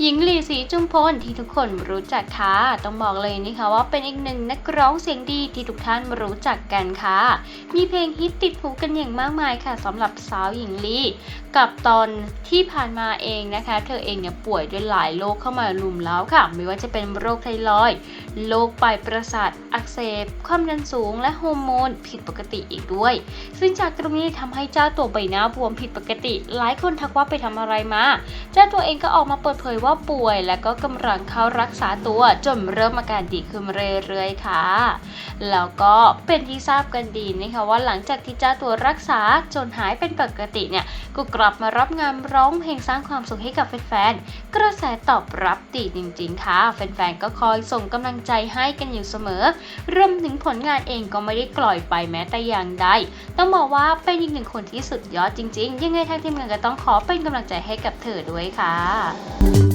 หญิงลีศรีจุมพลที่ทุกคนรู้จักค่ะต้องบอกเลยนะคะว่าเป็นอีกหนึ่งนักร้องเสียงดีที่ทุกท่านรู้จักกันค่ะ มีเพลงฮิตติดหูกันอย่างมากมายค่ะสำหรับสาวหญิงลีกับตอนที่ผ่านมาเองนะคะ เธอเองเนี่ยป่วยด้วยหลายโรคเข้ามาลุมแล้วค่ะ ไม่ว่าจะเป็นโรคไทรอยด์โรคปลายประสาทอักเสบ ความดันสูง และฮอร์โมนผิดปกติอีกด้วย ซึ่งจากตรงนี้ทำให้เจ้าตัวใบหน้าบวมผิดปกติ หลายคนทักว่าไปทำอะไรมา เจ้าตัวเองก็ออกมาเปิดเผยว่าป่วยและก็กำลังเข้ารักษาตัวจนเริ่มอาการดีขึ้นเรื่อยๆค่ะ แล้วก็เป็นที่ทราบกันดีนะคะว่าหลังจากที่เจ้าตัวรักษาจนหายเป็นปกติเนี่ยก็กลับมารับงานร้องเพลงสร้างความสุขให้กับแฟนๆ กระแสตอบรับดีจริงๆ ค่ะ แฟนๆ ก็คอยส่งกำลังใจให้กันอยู่เสมอ รวมถึงผลงานเองก็ไม่ได้กล่อยไปแม้แต่อย่างใด ต้องบอกว่าเป็นอีกหนึ่งคนที่สุดยอดจริงๆ ยังไงทางทีมงานก็ต้องขอเป็นกำลังใจให้กับเธอด้วยค่ะ